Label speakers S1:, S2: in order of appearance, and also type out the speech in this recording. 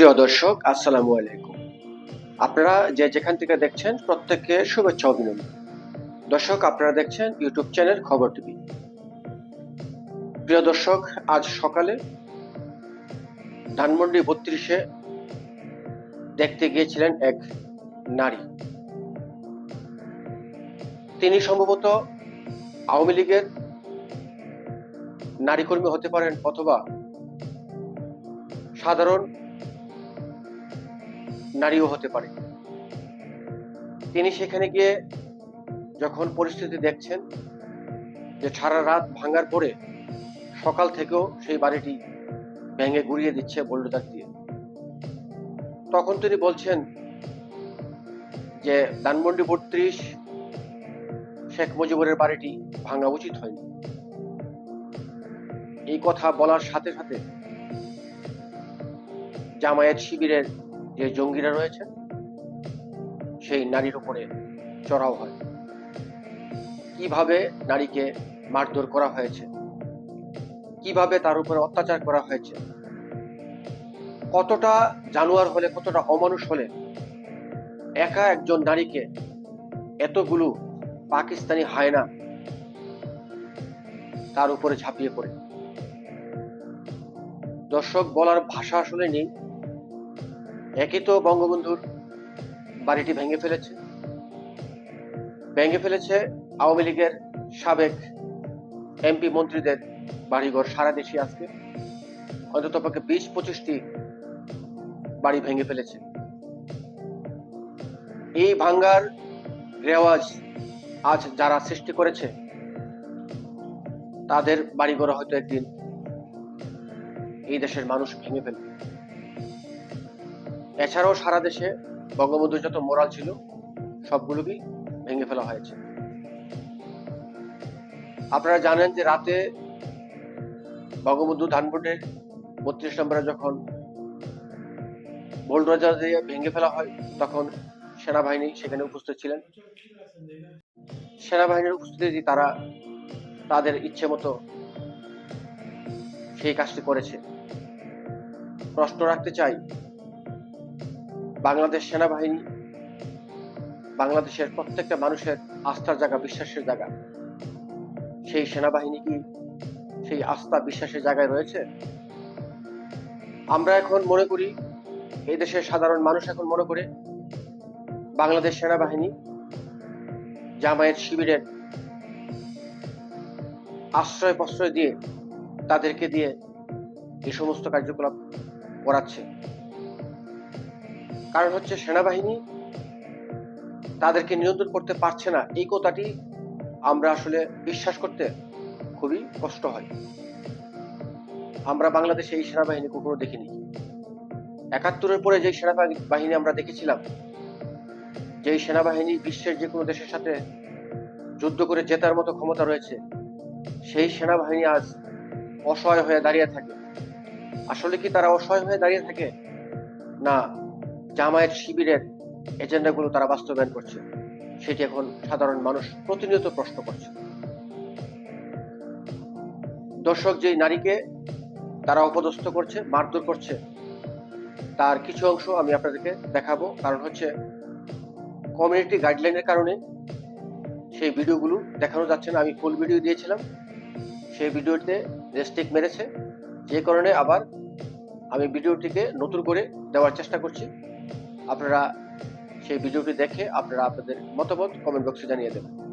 S1: প্রিয় দর্শক, আসসালামু আলাইকুম। আপনারা যে যেখান থেকে দেখছেন, প্রত্যেককে শুভেচ্ছা অভিনন্দন। দর্শক, আপনারা দেখছেন ইউটিউব চ্যানেল খবর টিভি। প্রিয় দর্শক, আজ সকালে ধানমন্ডি বত্রিশে দেখতে গিয়েছিলেন এক নারী। তিনি সম্ভবত আওয়ামী লীগের নারী কর্মী হতে পারেন অথবা সাধারণ নারীও হতে পারে। তিনি সেখানে গিয়ে যখন পরিস্থিতি দেখছেন যে সারা রাত ভাঙার পরে সকাল থেকেও সেই বাড়িটি ভেঙে গুড়িয়ে দিচ্ছে বোল্ডার দিয়ে। তখন তিনি বলছেন যে, ধানমন্ডি বত্রিশ শেখ মুজিবুরের বাড়িটি ভাঙা উচিত হয়নি। এই কথা বলার সাথে সাথে জামায়াত শিবিরের যে জঙ্গিরা রয়েছে, সেই নারীর উপরে চড়াও হয়। কীভাবে নারীকে মারধর করা হয়েছে? কীভাবে তার উপরে অত্যাচার করা হয়েছে? কতটা জানোয়ার হলে, কতটা অমানুষ হলে একা একজন নারীকে এতগুলো পাকিস্তানি হায়না তার উপরে ঝাঁপিয়ে পড়ে? দর্শক, বলার ভাষা আসলে নেই। একই তো বঙ্গবন্ধুর বাড়িটি ভেঙে ফেলেছে। ভেঙে ফেলেছে আওয়ামী লীগের সাবেক এমপি মন্ত্রীদের বাড়িঘর সারা দেশে আজকে। অন্তত পক্ষে বিশ, পঁচিশটি বাড়ি ভেঙে ফেলেছে। এই ভাঙ্গার রেওয়াজ আজ যারা সৃষ্টি করেছে, তাদের বাড়িঘর হয়তো একদিন এই দেশের মানুষ ভেঙে ফেলবে। এছাড়াও সারা দেশে বঙ্গবন্ধুর যত মোরাল ছিল, সবগুলোকেই ভেঙে ফেলা হয়েছে। আপনারা জানেন যে রাতে বঙ্গবন্ধু ধানবোর্ডের বত্রিশ নম্বরে যখন বোল্ডোজার দিয়ে ভেঙে ফেলা হয়, তখন সেনাবাহিনী সেখানে উপস্থিত ছিলেন। সেনাবাহিনীর উপস্থিতি তারা তাদের ইচ্ছে মতো সেই কাজটি করেছে। প্রশ্ন রাখতে চাই বাংলাদেশ সেনাবাহিনী, বাংলাদেশের প্রত্যেকটা মানুষের আস্থার জায়গা বিশ্বাসের জায়গা। সেই সেনাবাহিনী কি সেই আস্থা বিশ্বাসের জায়গায় রয়েছে? আমরা এখন মনে করি, এই দেশের সাধারণ মানুষ এখন মনে করে, বাংলাদেশ সেনাবাহিনী জামায়াত শিবিরের আশ্রয় প্রশ্রয় দিয়ে তাদেরকে দিয়ে এই সমস্ত কার্যকলাপ করাচ্ছে। কারণ হচ্ছে সেনাবাহিনী তাদেরকে নিয়ন্ত্রণ করতে পারছে না। এই কথাটি আমরা আসলে বিশ্বাস করতে খুবই কষ্ট হয়। আমরা বাংলাদেশে এই সেনাবাহিনী কখনো দেখিনি। একাত্তরের পরে যে সেনাবাহিনী আমরা দেখেছিলাম, যেই সেনাবাহিনী বিশ্বের যে কোনো দেশের সাথে যুদ্ধ করে জেতার মতো ক্ষমতা রয়েছে, সেই সেনাবাহিনী আজ অসহায় হয়ে দাঁড়িয়ে থাকে। আসলে কি তারা অসহায় হয়ে দাঁড়িয়ে থাকে? না। জামায়াত শিবিরের এজেন্ডাগুলো তারা বাস্তবায়ন করছে। সেটি এখন সাধারণ মানুষ প্রতিনিয়ত প্রশ্ন করছে। দর্শক যে নারীকে তারা অপদস্থ করছে, মারধর করছে, তার কিছু অংশ আমি আপনাদেরকে দেখাবো। কারণ হচ্ছে কমিউনিটি গাইডলাইনের কারণে সেই ভিডিওগুলো দেখানো যাচ্ছে না। আমি ফুল ভিডিও দিয়েছিলাম। সেই ভিডিওতে রেস্টিক মেরেছে। যে কারণে আবার আমি ভিডিওটিকে নতুন করে দেওয়ার চেষ্টা করছি। আপনারা সেই ভিডিওটি দেখে আপনারা আপনাদের মতামত কমেন্ট বক্সে জানিয়ে দেবেন।